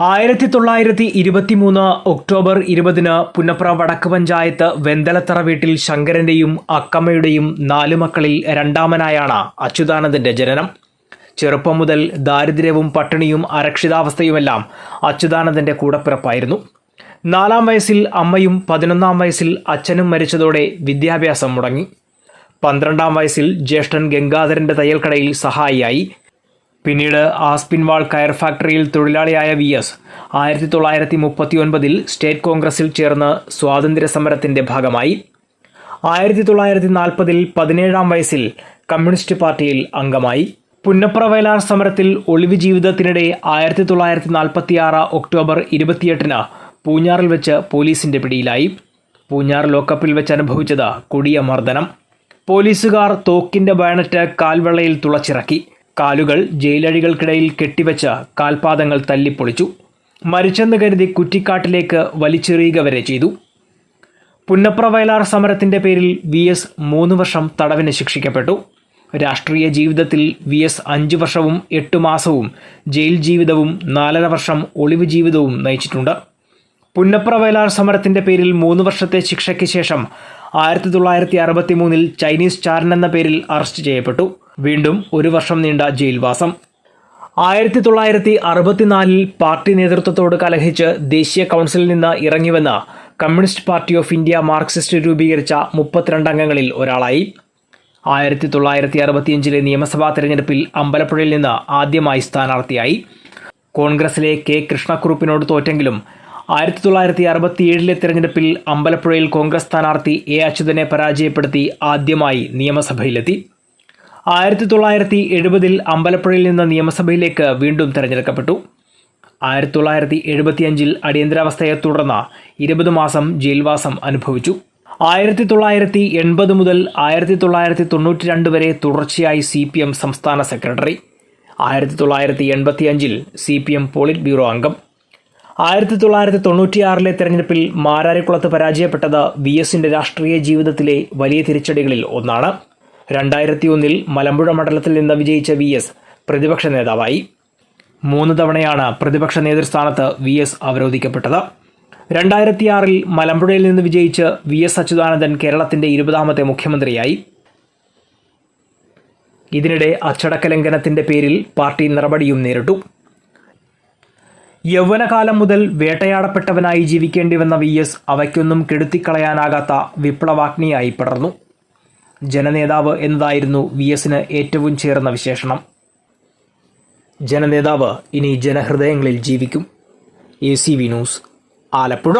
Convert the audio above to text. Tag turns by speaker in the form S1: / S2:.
S1: ആയിരത്തി തൊള്ളായിരത്തി ഇരുപത്തിമൂന്ന് ഒക്ടോബർ ഇരുപതിന് പുന്നപ്ര വടക്ക് പഞ്ചായത്ത് വെന്തലത്തറ വീട്ടിൽ ശങ്കരന്റെയും അക്കമ്മയുടെയും നാലു മക്കളിൽ രണ്ടാമനായാണ് അച്യുതാനന്ദന്റെ ജനനം. ചെറുപ്പം മുതൽ ദാരിദ്ര്യവും പട്ടിണിയും അരക്ഷിതാവസ്ഥയുമെല്ലാം അച്യുതാനന്ദന്റെ കൂടപ്പിറപ്പായിരുന്നു. നാലാം വയസ്സിൽ അമ്മയും പതിനൊന്നാം വയസ്സിൽ അച്ഛനും മരിച്ചതോടെ വിദ്യാഭ്യാസം മുടങ്ങി. പന്ത്രണ്ടാം വയസ്സിൽ ജ്യേഷ്ഠൻ ഗംഗാധരന്റെ തയ്യൽക്കടയിൽ സഹായിയായി. പിന്നീട് ആസ്പിൻവാൾ കയർ ഫാക്ടറിയിൽ തൊഴിലാളിയായ വി എസ് ആയിരത്തി തൊള്ളായിരത്തി മുപ്പത്തി ഒൻപതിൽ സ്റ്റേറ്റ് കോൺഗ്രസിൽ ചേർന്ന് സ്വാതന്ത്ര്യ സമരത്തിന്റെ ഭാഗമായി. ആയിരത്തി തൊള്ളായിരത്തി നാൽപ്പതിൽ പതിനേഴാം വയസ്സിൽ കമ്മ്യൂണിസ്റ്റ് പാർട്ടിയിൽ അംഗമായി. പുന്നപ്ര വയലാർ സമരത്തിൽ ഒളിവ് ജീവിതത്തിനിടെ ആയിരത്തി തൊള്ളായിരത്തി നാൽപ്പത്തിയാറ് ഒക്ടോബർ ഇരുപത്തിയെട്ടിന് പൂഞ്ഞാറിൽ വെച്ച് പോലീസിന്റെ പിടിയിലായി. പൂഞ്ഞാർ ലോക്കപ്പിൽ വെച്ച് അനുഭവിച്ചത് കൊടിയ മർദ്ദനം പോലീസുകാർ തോക്കിന്റെ ബയണറ്റ് കാൽവെള്ളയിൽ തുളച്ചിറക്കി. കാലുകൾ ജയിലഴികൾക്കിടയിൽ കെട്ടിവെച്ച് കാൽപാദങ്ങൾ തല്ലിപ്പൊളിച്ചു. മരിച്ചെന്ന് കരുതി കുറ്റിക്കാട്ടിലേക്ക് വലിച്ചെറിയുക വരെ ചെയ്തു. പുന്നപ്ര വയലാർ സമരത്തിന്റെ പേരിൽ വി എസ് മൂന്ന് വർഷം തടവിന് ശിക്ഷിക്കപ്പെട്ടു. രാഷ്ട്രീയ ജീവിതത്തിൽ വി എസ് അഞ്ച് വർഷവും എട്ട് മാസവും ജയിൽ ജീവിതവും നാലര വർഷം ഒളിവ് ജീവിതവും നയിച്ചിട്ടുണ്ട്. പുന്നപ്ര വയലാർ സമരത്തിന്റെ പേരിൽ മൂന്ന് വർഷത്തെ ശിക്ഷയ്ക്ക് ശേഷം ആയിരത്തി തൊള്ളായിരത്തി അറുപത്തി മൂന്നിൽ ചൈനീസ് ചാരൻ എന്ന പേരിൽ അറസ്റ്റ് ചെയ്യപ്പെട്ടു. വീണ്ടും ഒരു വർഷം നീണ്ട ജയിൽവാസം. ആയിരത്തി തൊള്ളായിരത്തി അറുപത്തിനാലിൽ പാർട്ടി നേതൃത്വത്തോട് കലഹിച്ച് ദേശീയ കൗൺസിലിൽ നിന്ന് ഇറങ്ങിവന്ന communist party of India Marxist രൂപീകരിച്ച മുപ്പത്തിരണ്ട് അംഗങ്ങളിൽ ഒരാളായി. ആയിരത്തി തൊള്ളായിരത്തി അറുപത്തിയഞ്ചിലെ നിയമസഭാ തെരഞ്ഞെടുപ്പിൽ അമ്പലപ്പുഴയിൽ നിന്ന് ആദ്യമായി സ്ഥാനാർത്ഥിയായി. കോൺഗ്രസിലെ കെ കൃഷ്ണക്കുറുപ്പിനോട് തോറ്റെങ്കിലും ആയിരത്തി തൊള്ളായിരത്തി അറുപത്തിയേഴിലെ തെരഞ്ഞെടുപ്പിൽ അമ്പലപ്പുഴയിൽ കോൺഗ്രസ് സ്ഥാനാർത്ഥി എ അച്യുതനെ പരാജയപ്പെടുത്തി ആദ്യമായി നിയമസഭയിലെത്തി. ആയിരത്തി തൊള്ളായിരത്തി എഴുപതിൽ അമ്പലപ്പുഴയിൽ നിന്ന് നിയമസഭയിലേക്ക് വീണ്ടും തെരഞ്ഞെടുക്കപ്പെട്ടു. ആയിരത്തി തൊള്ളായിരത്തി എഴുപത്തിയഞ്ചിൽ അടിയന്തരാവസ്ഥയെ തുടർന്ന് ഇരുപത് മാസം ജയിൽവാസം അനുഭവിച്ചു. ആയിരത്തി തൊള്ളായിരത്തി എൺപത് മുതൽ ആയിരത്തി തൊള്ളായിരത്തി തൊണ്ണൂറ്റി രണ്ട് വരെ തുടർച്ചയായി സി പി എം സംസ്ഥാന സെക്രട്ടറി. ആയിരത്തി തൊള്ളായിരത്തി എൺപത്തിയഞ്ചിൽ C P M politburo അംഗം. ആയിരത്തി തൊള്ളായിരത്തി തൊണ്ണൂറ്റിയാറിലെ തെരഞ്ഞെടുപ്പിൽ മാരാരിക്കുളത്ത് പരാജയപ്പെട്ടത് വി എസിന്റെ രാഷ്ട്രീയ ജീവിതത്തിലെ വലിയ തിരിച്ചടികളിൽ ഒന്നാണ്. രണ്ടായിരത്തി ഒന്നിൽ മലമ്പുഴ മണ്ഡലത്തിൽ നിന്ന് വിജയിച്ച വി എസ് പ്രതിപക്ഷ നേതാവായി. മൂന്ന് തവണയാണ് പ്രതിപക്ഷ നേതൃസ്ഥാനത്ത് വി എസ് അവരോധിക്കപ്പെട്ടത്. രണ്ടായിരത്തിയാറിൽ മലമ്പുഴയിൽ നിന്ന് വിജയിച്ച് വി എസ് അച്യുതാനന്ദൻ കേരളത്തിന്റെ ഇരുപതാമത്തെ മുഖ്യമന്ത്രിയായി. ഇതിനിടെ അച്ചടക്ക ലംഘനത്തിന്റെ പേരിൽ പാർട്ടി നടപടിയും നേരിട്ടു. യൗവനകാലം മുതൽ വേട്ടയാടപ്പെട്ടവനായി ജീവിക്കേണ്ടി വന്ന വി എസ് അവയ്ക്കൊന്നും കെടുത്തിക്കളയാനാകാത്ത വിപ്ലവാഗ്നിയായി പടർന്നു ജനനേതാവ് എന്നതായിരുന്നു വി എസിന് ഏറ്റവും ചേർന്ന വിശേഷണം. ജനനേതാവ് ഇനി ജനഹൃദയങ്ങളിൽ ജീവിക്കും. A C V news Alappuzha.